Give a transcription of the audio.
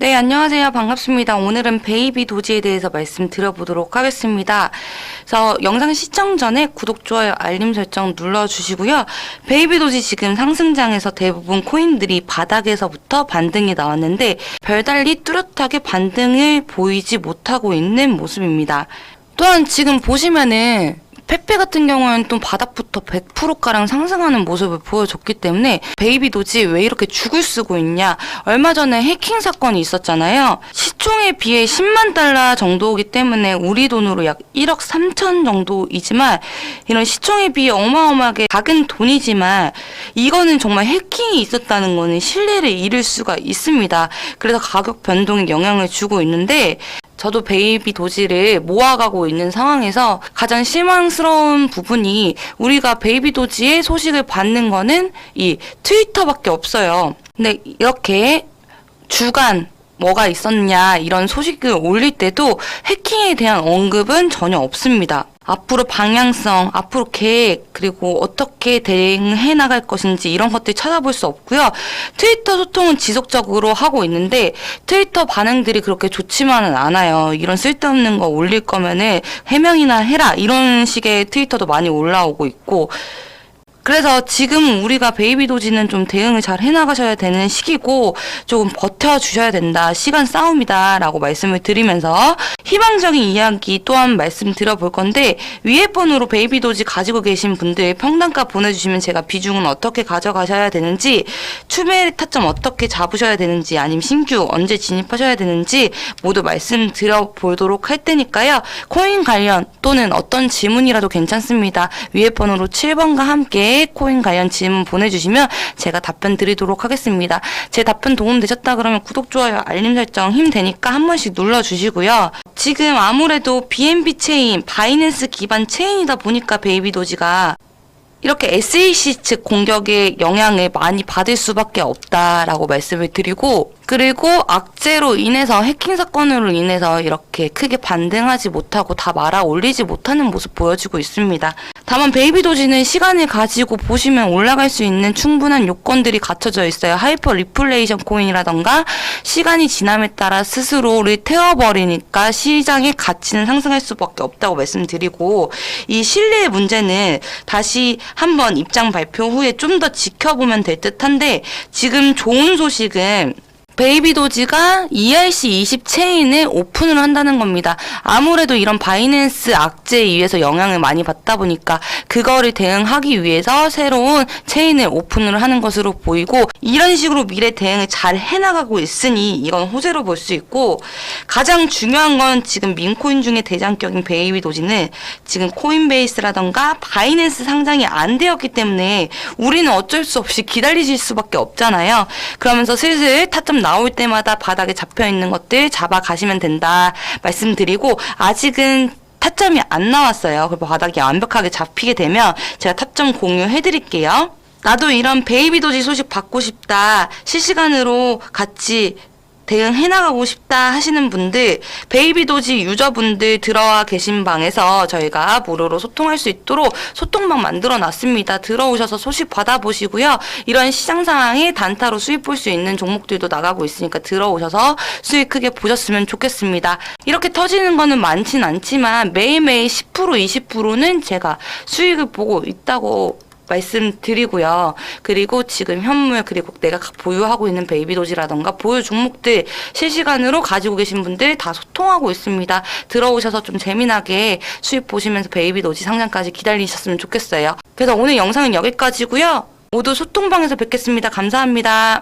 네, 안녕하세요. 반갑습니다. 오늘은 베이비 도지에 대해서 말씀드려보도록 하겠습니다. 그래서 영상 시청 전에 구독, 좋아요, 알림 설정 눌러주시고요. 베이비 도지 지금 상승장에서 대부분 코인들이 바닥에서부터 반등이 나왔는데 별달리 뚜렷하게 반등을 보이지 못하고 있는 모습입니다. 또한 지금 보시면은 페페 같은 경우는 또 바닥부터 100%가량 상승하는 모습을 보여줬기 때문에 베이비 도지 왜 이렇게 죽을 쓰고 있냐. 얼마 전에 해킹 사건이 있었잖아요. 시총에 비해 10만 달러 정도이기 때문에 우리 돈으로 약 1억 3천 정도이지만 이런 시총에 비해 어마어마하게 작은 돈이지만 이거는 정말 해킹이 있었다는 거는 신뢰를 잃을 수가 있습니다. 그래서 가격 변동에 영향을 주고 있는데 저도 베이비 도지를 모아가고 있는 상황에서 가장 실망스러운 부분이 우리가 베이비 도지의 소식을 받는 거는 이 트위터밖에 없어요. 근데 이렇게 주간 뭐가 있었냐 이런 소식을 올릴 때도 해킹에 대한 언급은 전혀 없습니다. 앞으로 방향성, 앞으로 계획, 그리고 어떻게 대응해 나갈 것인지 이런 것들 찾아볼 수 없고요. 트위터 소통은 지속적으로 하고 있는데 트위터 반응들이 그렇게 좋지만은 않아요. 이런 쓸데없는 거 올릴 거면은 해명이나 해라 이런 식의 트위터도 많이 올라오고 있고 그래서 지금 우리가 베이비 도지는 좀 대응을 잘 해나가셔야 되는 시기고 조금 버텨주셔야 된다. 시간 싸움이다. 라고 말씀을 드리면서 희망적인 이야기 또한 말씀 드려볼 건데 위에 번호로 베이비 도지 가지고 계신 분들 평단가 보내주시면 제가 비중은 어떻게 가져가셔야 되는지 추매 타점 어떻게 잡으셔야 되는지 아니면 신규 언제 진입하셔야 되는지 모두 말씀 드려보도록 할 테니까요. 코인 관련 또는 어떤 질문이라도 괜찮습니다. 위에 번호로 7번과 함께 코인 관련 질문 보내주시면 제가 답변 드리도록 하겠습니다. 제 답변 도움되셨다 그러면 구독, 좋아요, 알림 설정 힘 되니까 한 번씩 눌러주시고요. 지금 아무래도 BNB 체인, 바이낸스 기반 체인이다 보니까 베이비 도지가 이렇게 SEC 측 공격의 영향을 많이 받을 수밖에 없다라고 말씀을 드리고 그리고 악재로 인해서 해킹 사건으로 인해서 이렇게 크게 반등하지 못하고 다 말아 올리지 못하는 모습 보여지고 있습니다. 다만 베이비 도지는 시간을 가지고 보시면 올라갈 수 있는 충분한 요건들이 갖춰져 있어요. 하이퍼 리플레이션 코인이라던가 시간이 지남에 따라 스스로를 태워버리니까 시장의 가치는 상승할 수밖에 없다고 말씀드리고 이 신뢰의 문제는 다시 한번 입장 발표 후에 좀 더 지켜보면 될 듯한데 지금 좋은 소식은 베이비 도지가 ERC20 체인을 오픈을 한다는 겁니다. 아무래도 이런 바이낸스 악재에 의해서 영향을 많이 받다 보니까 그거를 대응하기 위해서 새로운 체인을 오픈을 하는 것으로 보이고 이런 식으로 미래 대응을 잘 해나가고 있으니 이건 호재로 볼 수 있고 가장 중요한 건 지금 민코인 중에 대장격인 베이비 도지는 지금 코인베이스라던가 바이낸스 상장이 안 되었기 때문에 우리는 어쩔 수 없이 기다리실 수밖에 없잖아요. 그러면서 슬슬 타점 나올 때마다 바닥에 잡혀 있는 것들 잡아 가시면 된다 말씀드리고 아직은 타점이 안 나왔어요. 그리고 바닥이 완벽하게 잡히게 되면 제가 타점 공유해 드릴게요. 나도 이런 베이비 도지 소식 받고 싶다. 실시간으로 같이 대응해 나가고 싶다 하시는 분들 베이비 도지 유저분들 들어와 계신 방에서 저희가 무료로 소통할 수 있도록 소통방 만들어 놨습니다. 들어오셔서 소식 받아보시고요. 이런 시장 상황에 단타로 수익 볼수 있는 종목들도 나가고 있으니까 들어오셔서 수익 크게 보셨으면 좋겠습니다. 이렇게 터지는 거는 많진 않지만 매일매일 10% 20%는 제가 수익을 보고 있다고 말씀드리고요. 그리고 지금 현물 그리고 내가 보유하고 있는 베이비 도지라던가 보유 종목들 실시간으로 가지고 계신 분들 다 소통하고 있습니다. 들어오셔서 좀 재미나게 수익 보시면서 베이비 도지 상장까지 기다리셨으면 좋겠어요. 그래서 오늘 영상은 여기까지고요. 모두 소통방에서 뵙겠습니다. 감사합니다.